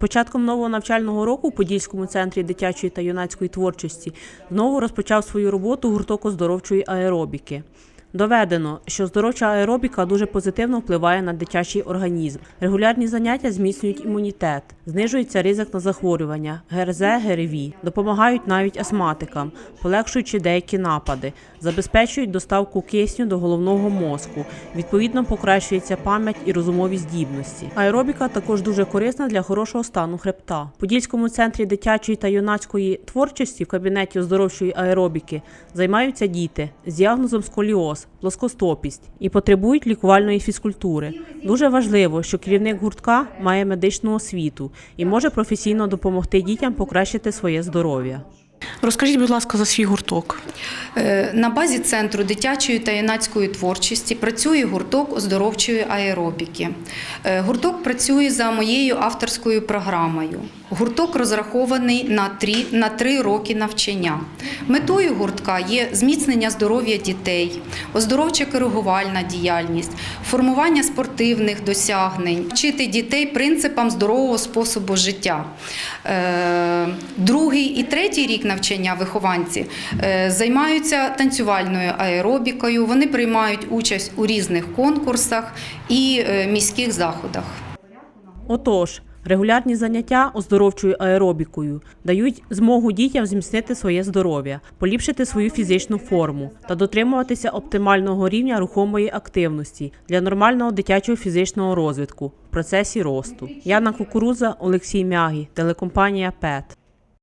початком нового навчального року у Подільському центрі дитячої та юнацької творчості знову розпочав свою роботу гурток оздоровчої аеробіки. Доведено, що здоровча аеробіка дуже позитивно впливає на дитячий організм. Регулярні заняття зміцнюють імунітет, знижується ризик на захворювання, ГРЗ, ГРВІ, допомагають навіть астматикам, полегшуючи деякі напади, забезпечують доставку кисню до головного мозку. Відповідно, покращується пам'ять і розумові здібності. Аеробіка також дуже корисна для хорошого стану хребта. В Подільському центрі дитячої та юнацької творчості в кабінеті оздоровчої аеробіки займаються діти з діагнозом сколіоз, плоскостопість і потребують лікувальної фізкультури. Дуже важливо, що керівник гуртка має медичну освіту і може професійно допомогти дітям покращити своє здоров'я. Розкажіть, будь ласка, за свій гурток. Е, На базі центру дитячої та юнацької творчості працює гурток оздоровчої аеробіки. Е, Гурток працює за моєю авторською програмою. Гурток розрахований на три, на три роки навчання. Метою гуртка є зміцнення здоров'я дітей, оздоровча коригувальна діяльність, формування спортивних досягнень, вчити дітей принципам здорового способу життя. Е, Другий і третій рік навчання вихованці е, займаються танцювальною аеробікою. Вони приймають участь у різних конкурсах і е, міських заходах. Отож, регулярні заняття оздоровчою аеробікою дають змогу дітям зміцнити своє здоров'я, поліпшити свою фізичну форму та дотримуватися оптимального рівня рухомої активності для нормального дитячого фізичного розвитку в процесі росту. Яна Кукуруза, Олексій Мягі, телекомпанія ПЕТ.